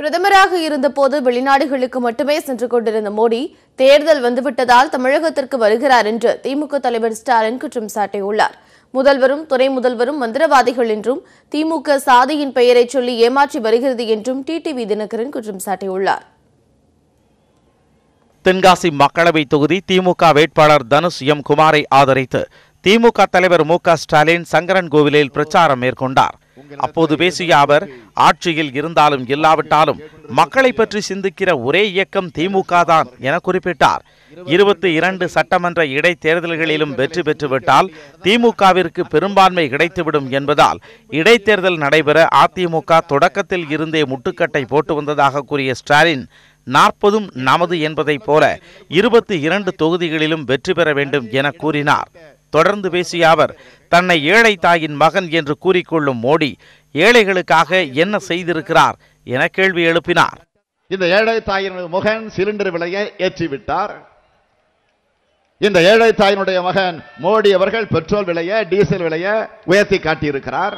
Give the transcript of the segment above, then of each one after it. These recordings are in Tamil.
பிரதமராக இருந்தபோது வெளிநாடுகளுக்கு மட்டுமே சென்று கொண்டிருந்த மோடி தேர்தல் வந்துவிட்டதால் தமிழகத்திற்கு வருகிறார் என்று திமுக தலைவர் ஸ்டாலின் குற்றம் சாட்டியுள்ளார். முதல்வரும் துணை முதல்வரும் மந்திரவாதிகள் என்றும் திமுக சாதியின் பெயரை சொல்லி ஏமாற்றி வருகிறது என்றும் டிடிவி தினகரன் குற்றம் சாட்டியுள்ளார். தென்காசி மக்களவை தொகுதி திமுக வேட்பாளர் தனுஷ் எம் குமாரை ஆதரித்து திமுக தலைவர் மு க ஸ்டாலின் சங்கரன் கோவிலில் பிரச்சாரம் மேற்கொண்டார். அப்போது பேசிய அவர் ஆட்சியில் இருந்தாலும் இல்லாவிட்டாலும் மக்களை பற்றி சிந்திக்கிற ஒரே இயக்கம் திமுக தான் என குறிப்பிட்டார். இருபத்தி இரண்டு சட்டமன்ற இடைத்தேர்தல்களிலும் வெற்றி பெற்றுவிட்டால் திமுகவிற்கு பெரும்பான்மை கிடைத்துவிடும் என்பதால் இடைத்தேர்தல் நடைபெற அதிமுக தொடக்கத்தில் இருந்தே முட்டுக்கட்டை போட்டு வந்ததாக கூறிய ஸ்டாலின் நாற்பதும் நமது என்பதைப் போல இருபத்தி இரண்டு தொகுதிகளிலும் வெற்றி பெற வேண்டும் என கூறினார். தொடர்ந்து பேசிய அவர் தன்னை ஏழை தாயின் மகன் என்று கூறிக்கொள்ளும் மோடி ஏழைகளுக்காக என்ன செய்திருக்கிறார்? என கேள்வி எழுப்பினார். இந்த ஏழை தாயினுடைய மகன் சிலிண்டர் விலையை ஏற்றிவிட்டார். இந்த ஏழை தாயினுடைய மகன் மோடி அவர்கள் பெட்ரோல் விலையை டீசல் விலையை உயர்த்தி காட்டியிருக்கிறார்.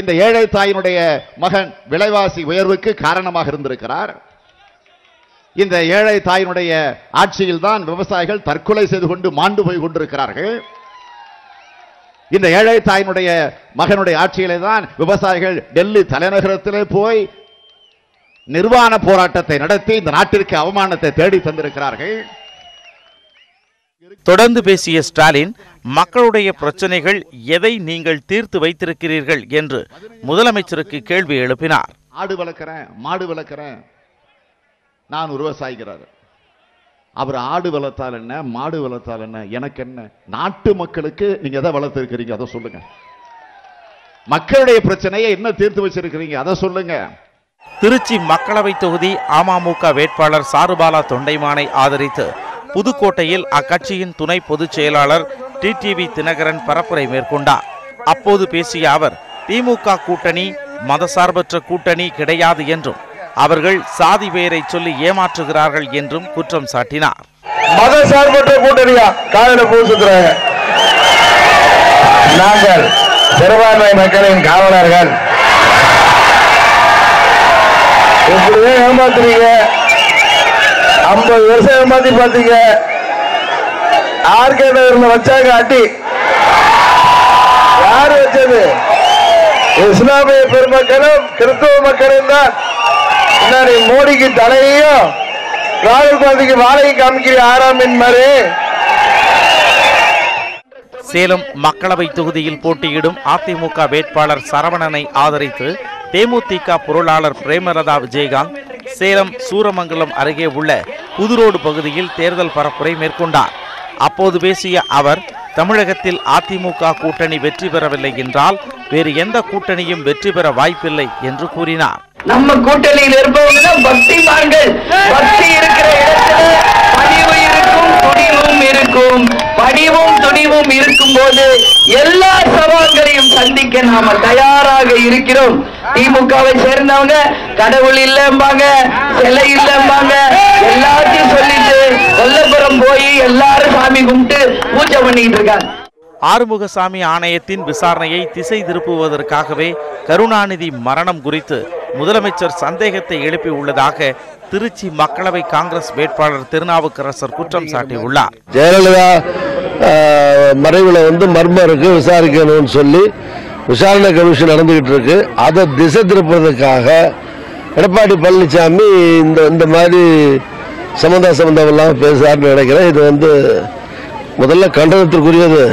இந்த ஏழை தாயினுடைய மகன் விலைவாசி உயர்வுக்கு காரணமாக இருந்திருக்கிறார். இந்த ஏழை தாயினுடைய ஆட்சியில் தான் விவசாயிகள் தற்கொலை செய்து கொண்டு மாண்டு போய் கொண்டிருக்கிறார்கள். இந்த ஏழை தாயினுடைய மகனுடைய ஆட்சியிலே தான் விவசாயிகள் டெல்லி தலைநகரத்திலே போய் நிர்வாண போராட்டத்தை நடத்தி இந்த நாட்டிற்கு அவமானத்தை தேடி தந்திருக்கிறார்கள். தொடர்ந்து பேசிய ஸ்டாலின் மக்களுடைய பிரச்சனைகள் எதை நீங்கள் தீர்த்து வைத்திருக்கிறீர்கள் என்று முதலமைச்சருக்கு கேள்வி எழுப்பினார். ஆடு வளர்க்கிறேன் மாடு வளர்க்கிறேன் நான் ஒரு விவசாயிக்கிறார் அவர் ஆடு வளர்த்தால் என்ன மாடு வளர்த்தால் என்ன எனக்கு என்ன? நாட்டு மக்களுக்கு நீங்க எதை வளர்த்துருக்கிறீங்க? அதை சொல்லுங்க. மக்களுடைய பிரச்சனையை என்ன தீர்த்து வச்சிருக்கிறீங்க? அதை சொல்லுங்க. திருச்சி மக்களவை தொகுதி அமமுக வேட்பாளர் சாருபாலா தொண்டைமானை ஆதரித்து புதுக்கோட்டையில் அக்கட்சியின் துணை பொதுச் செயலாளர் டிடிவி தினகரன் பரப்புரை மேற்கொண்டார். அப்போது பேசிய அவர் திமுக கூட்டணி மதசார்பற்ற கூட்டணி கிடையாது என்றும் அவர்கள் சாதி பெயரை சொல்லி ஏமாற்றுகிறார்கள் என்றும் குற்றம் சாட்டினார். மத சார்பற்ற கூட்டணியா? காதல பூசுக்கிறாங்க நாங்கள் சிறுபான்மை மக்களின் காவலர்கள். இப்படியே ஏமாத்துறீங்க. ஐம்பது வருஷம் ஏமாத்தி பார்த்தீங்க ஆர்கே நகர்ல வச்சாங்க அட்டி. யார் வச்சது? இஸ்லாமிய பெருமக்களும் கிறிஸ்தவ மக்களும் தான். பின்னாடி மோடிக்கு தலையையும் ராகுல் காந்திக்கு வாழையும் காமிக்கிற ஆறாம் என் சேலம் மக்களவை தொகுதியில் போட்டியிடும் அதிமுக வேட்பாளர் சரவணனை ஆதரித்து தேமுதிக பொருளாளர் பிரேமலதா விஜயகாந்த் சேலம் சூரமங்கலம் அருகே உள்ள புதுரோடு பகுதியில் தேர்தல் பரப்புரை மேற்கொண்டார். அப்போது பேசிய அவர் தமிழகத்தில் அதிமுக கூட்டணி வெற்றி பெறவில்லை என்றால் வேறு எந்த கூட்டணியும் வெற்றி பெற வாய்ப்பில்லை என்று கூறினார். நம்ம கூட்டணியில் இருப்பவங்க தான் பக்திமான்கள். பக்தி இருக்கிற இடத்துல பணிவு இருக்கும் துணிவும் இருக்கும். பணிவும் துணிவும் இருக்கும் போது எல்லா சவால்களையும் சந்திக்க நாம தயாராக இருக்கிறோம். திமுகவை சேர்ந்தவங்க கடவுள் இல்லம்பாங்க சிலை இல்லம்பாங்க எல்லாத்தையும் சொல்லிட்டு கொல்லப்புறம் போய் எல்லாரும் சாமி கும்பிட்டு பூஜை பண்ணிட்டு இருக்காங்க. ஆறுமுகசாமி ஆணையத்தின் விசாரணையை திசை திருப்புவதற்காகவே கருணாநிதி மரணம் குறித்து முதலமைச்சர் சந்தேகத்தை எழுப்பி உள்ளதாக திருச்சி மக்களவை காங்கிரஸ் வேட்பாளர் திருநாவுக்கரசர் குற்றம் சாட்டியுள்ளார். ஜெயலலிதா மறைவில் வந்து மர்மம் இருக்கு விசாரிக்கணும்னு சொல்லி விசாரணை கமிஷன் நடந்துகிட்டு இருக்கு. அதை திசை திருப்பதற்காக எடப்பாடி பழனிசாமி இந்த இந்த மாதிரி சம்பந்தா சம்பந்தம் இல்லாமல் பேசுறாருன்னு நினைக்கிறேன். இது வந்து முதல்ல கண்டனத்திற்குரியது.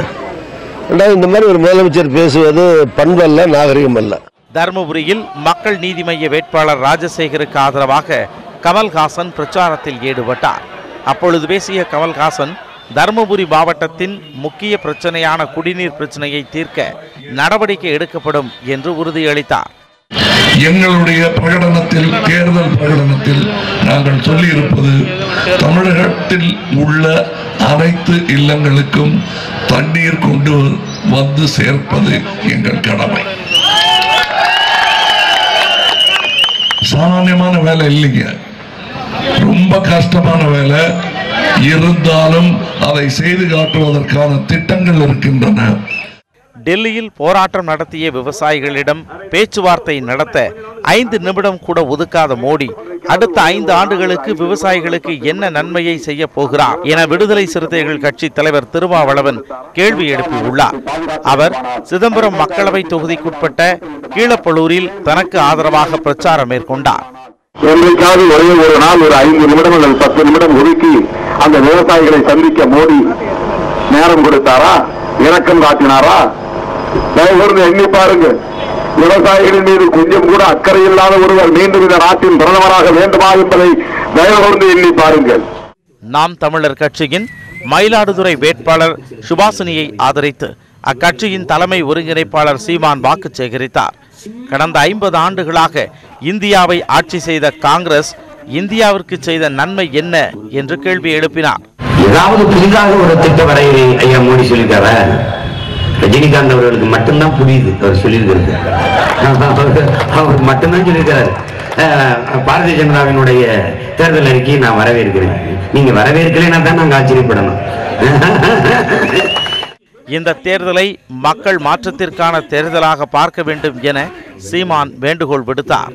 ரெண்டாவது இந்த மாதிரி ஒரு முதலமைச்சர் பேசுவது பண்பல்ல நாகரிகம் அல்ல. தருமபுரியில் மக்கள் நீதி மய்ய வேட்பாளர் ராஜசேகருக்கு ஆதரவாக கமல்ஹாசன் பிரச்சாரத்தில் ஈடுபட்டார். அப்பொழுது பேசிய கமல்ஹாசன் தருமபுரி மாவட்டத்தின் முக்கிய பிரச்சனையான குடிநீர் பிரச்சனையை தீர்க்க நடவடிக்கை எடுக்கப்படும் என்று உறுதியளித்தார். எங்களுடைய பிரகடனத்தில் தேர்தல் பிரகடனத்தில் நாங்கள் சொல்லியிருப்பது தமிழகத்தில் உள்ள அனைத்து இல்லங்களுக்கும் தண்ணீர் கொண்டு வந்து சேர்ப்பது எங்கள் கடமை. சாமானியமான வேலை இல்லைங்க. ரொம்ப கஷ்டமான வேலை. இருந்தாலும் அதை செய்து காட்டுவதற்கான திட்டங்கள் இருக்கின்றன. டெல்லியில் போராட்டம் நடத்திய விவசாயிகளிடம் பேச்சுவார்த்தை நடத்த ஐந்து நிமிடம் கூட ஒதுக்காத மோடி அடுத்த ஐந்து ஆண்டுகளுக்கு விவசாயிகளுக்கு என்ன நன்மையை செய்ய போகிறார் என விடுதலை சிறுத்தைகள் கட்சி தலைவர் திருமாவளவன் கேள்வி எழுப்பியுள்ளார். அவர் சிதம்பரம் மக்களவை தொகுதிக்குட்பட்ட கீழப்பலூரில் தனக்கு ஆதரவாக பிரச்சாரம் மேற்கொண்டார். என்றைக்காவது ஒரே ஒரு நாள் ஒரு ஐந்து நிமிடம் அல்லது பத்து நிமிடம் ஒதுக்கி அந்த விவசாயிகளை சந்திக்க மோடி நேரம் கொடுத்தாரா? இறக்கம் காட்டினாரா? தயவுகூர்ந்து எண்ணி பாருங்க விவசாயிகளின் மீது கொஞ்சம் கூட அக்கறை இல்லாத ஒருவர் மீண்டும் இந்த நாட்டின் பிரதமராக வேண்டுமா என்பதை தயவுகூர்ந்து எண்ணி பாருங்கள். நாம் தமிழர் கட்சியின் மயிலாடுதுறை வேட்பாளர் சுபாசினியை ஆதரித்து அக்கட்சியின் தலைமை ஒருங்கிணைப்பாளர் சீமான் வாக்கு சேகரித்தார். கடந்த ஐம்பது ஆண்டுகளாக இந்தியாவை ஆட்சி செய்த காங்கிரஸ் இந்தியாவிற்கு செய்த நன்மை என்ன என்று கேள்வி எழுப்பினார். ஏதாவது புதிதாக ஒரு திட்ட வரைவை ஐயா மோடி சொல்லியிருக்காரா ரஜினிகாந்த் அவர்களுக்கு மட்டும்தான் புரியுது அவர் சொல்லியிருக்கிறது. அவர் மட்டும்தான் சொல்லியிருக்கிறார். பாரதிய ஜனதாவினுடைய தேர்தல் அறிக்கையை நான் வரவேற்கிறேன். நீங்க வரவேற்கலைன்னா தான் நாங்கள் ஆச்சரியப்படணும். இந்த தேர்தலை மக்கள் மாற்றத்திற்கான தேர்தலாக பார்க்க வேண்டும் என சீமான் வேண்டுகோள் விடுத்தார்.